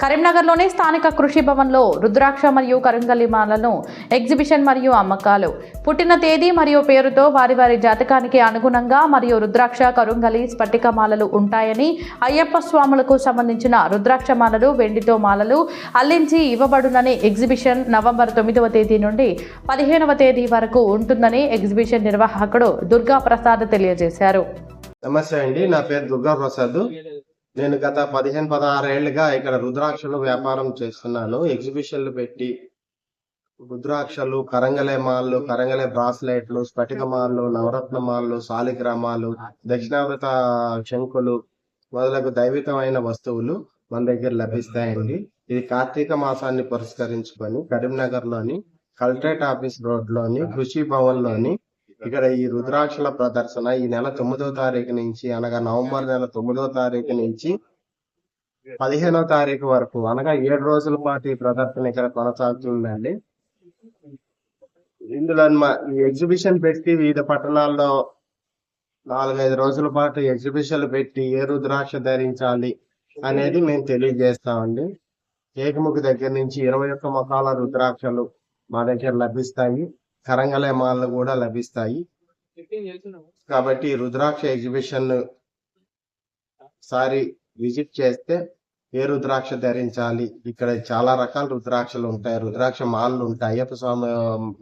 కరీంనగర్లోని స్థానిక కృషి భవన్లో రుద్రాక్ష మరియు కరుంగలి మాలను ఎగ్జిబిషన్ మరియు అమ్మకాలు. పుట్టిన తేదీ మరియు పేరుతో వారి వారి జాతకానికి అనుగుణంగా మరియు రుద్రాక్ష కరుంగలి స్ఫటిక మాలలు ఉంటాయని అయ్యప్ప స్వాములకు సంబంధించిన రుద్రాక్ష మాలలు వెండితో మాలలు అల్లించి ఇవ్వబడునని ఎగ్జిబిషన్ నవంబర్ తొమ్మిదవ తేదీ నుండి పదిహేనవ తేదీ వరకు ఉంటుందని ఎగ్జిబిషన్ నిర్వాహకుడు దుర్గా ప్రసాద్ తెలియజేశారు. నమస్తే అండి. నా పేరు దుర్గా ప్రసాద్ నేను గత పదిహేను పదహారేళ్ళుగా ఇక్కడ రుద్రాక్షలు వ్యాపారం చేస్తున్నాను. ఎగ్జిబిషన్లు పెట్టి రుద్రాక్షలు కరంగలే మాల్లు కరంగలే బ్రాస్లెట్లు స్ఫటిక మాల్లు నవరత్న మాల్లు సాలిగ్రామాలు దక్షిణావృత శంకులు మొదలగు దైవికమైన వస్తువులు మన దగ్గర లభిస్తాయండి. ఇది కార్తీక మాసాన్ని పురస్కరించుకొని కరీంనగర్లోని కలెక్టరేట్ ఆఫీస్ రోడ్లోని కృషి భవన్లోని ఇక్కడ ఈ రుద్రాక్షల ప్రదర్శన ఈ నెల తొమ్మిదో తారీఖు నుంచి అనగా నవంబర్ నెల తొమ్మిదో తారీఖు నుంచి పదిహేనో తారీఖు వరకు అనగా ఏడు రోజుల పాటు ఈ ప్రదర్శన ఇక్కడ కొనసాగుతుందండి. ఇందులో ఈ ఎగ్జిబిషన్ పెట్టి వివిధ పట్టణాల్లో నాలుగైదు రోజుల పాటు ఎగ్జిబిషన్లు పెట్టి ఏ రుద్రాక్ష ధరించాలి అనేది మేము తెలియజేస్తామండి. ఏకముఖి దగ్గర నుంచి ఇరవై ఒక్క మొక్కల రుద్రాక్షలు మా దగ్గర లభిస్తాయి. కరంగలేమాలు కూడా లభిస్తాయి. కాబట్టి రుద్రాక్ష ఎగ్జిబిషన్ సారి విజిట్ చేస్తే ఏ రుద్రాక్ష ధరించాలి? ఇక్కడ చాలా రకాల రుద్రాక్షలు ఉంటాయి. రుద్రాక్ష మాలలు ఉంటాయి. అయ్యప్ప స్వామి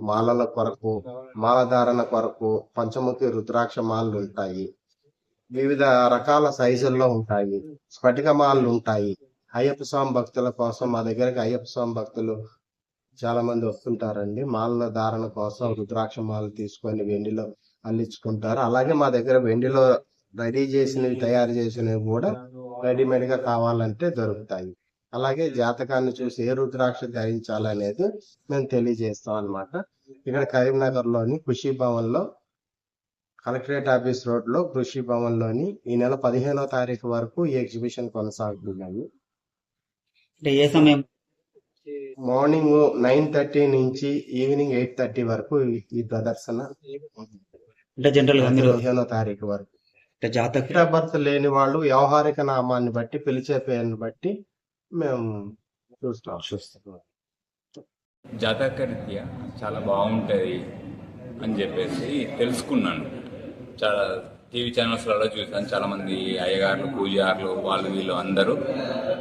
మాలల కొరకు మాల ధారణ కొరకు పంచముఖి రుద్రాక్ష మాలలు ఉంటాయి. వివిధ రకాల సైజుల్లో ఉంటాయి. స్ఫటిక మాలలు ఉంటాయి. అయ్యప్ప స్వామి భక్తుల కోసం మా దగ్గరికి అయ్యప్ప స్వామి భక్తులు చాలా మంది వస్తుంటారండి. మాల ధారణ కోసం రుద్రాక్ష మాలు తీసుకొని వెండిలో అల్లించుకుంటారు. అలాగే మా దగ్గర వెండిలో రెడీ చేసినవి తయారు చేసినవి కూడా రెడీమేడ్గా కావాలంటే దొరుకుతాయి. అలాగే జాతకాన్ని చూసి ఏ రుద్రాక్ష ధరించాలనేది మేము తెలియజేస్తాం అన్నమాట. ఇక్కడ కరీంనగర్లోని కృషి భవన్లో కలెక్టరేట్ ఆఫీస్ రోడ్లో కృషి భవన్లోని ఈ నెల పదిహేనో తారీఖు వరకు ఈ ఎగ్జిబిషన్ కొనసాగుతున్నాయి. ఏ సమయం మార్నింగ్ నైన్ థర్టీ నుంచి ఈవినింగ్ ఎయిట్ థర్టీ వరకు ఈ- ప్రదర్శన. అంటే జనరల్గా పదిహేనో తారీఖు వరకు. జాతక బర్త్ లేని వాళ్ళు వ్యవహారిక నామాన్ని బట్టి పిలిచే పేరుని బట్టి మేము చూస్తాం. చూస్తాం. జాతకరీత్యా చాలా బాగుంటుంది అని చెప్పేసి తెలుసుకున్నాను. చాలా టీవీ ఛానల్స్లలో చూసాను చాలామంది అయ్యగారులు పూజారులు వాళ్ళు వీళ్ళు అందరూ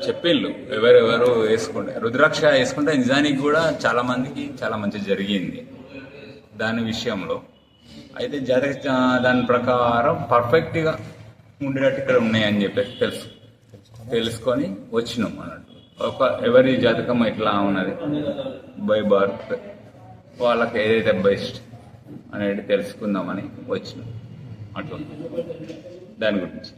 చెప్పిళ్ళు. ఎవరెవరు వేసుకుంటే రుద్రాక్ష వేసుకుంటే నిజానికి కూడా చాలామందికి చాలా మంచి జరిగింది దాని విషయంలో. అయితే జాతక దాని ప్రకారం పర్ఫెక్ట్గా ఉండేటట్టు ఇక్కడ ఉన్నాయని చెప్పేసి తెలుసు. తెలుసుకొని వచ్చినాం అన్నట్టు. ఒక ఎవరి జాతకం ఇట్లా ఉన్నది? బై బర్త్ వాళ్ళకి ఏదైతే బెస్ట్ అనేది తెలుసుకుందామని వచ్చినాం. అట్లా దాని గురించి.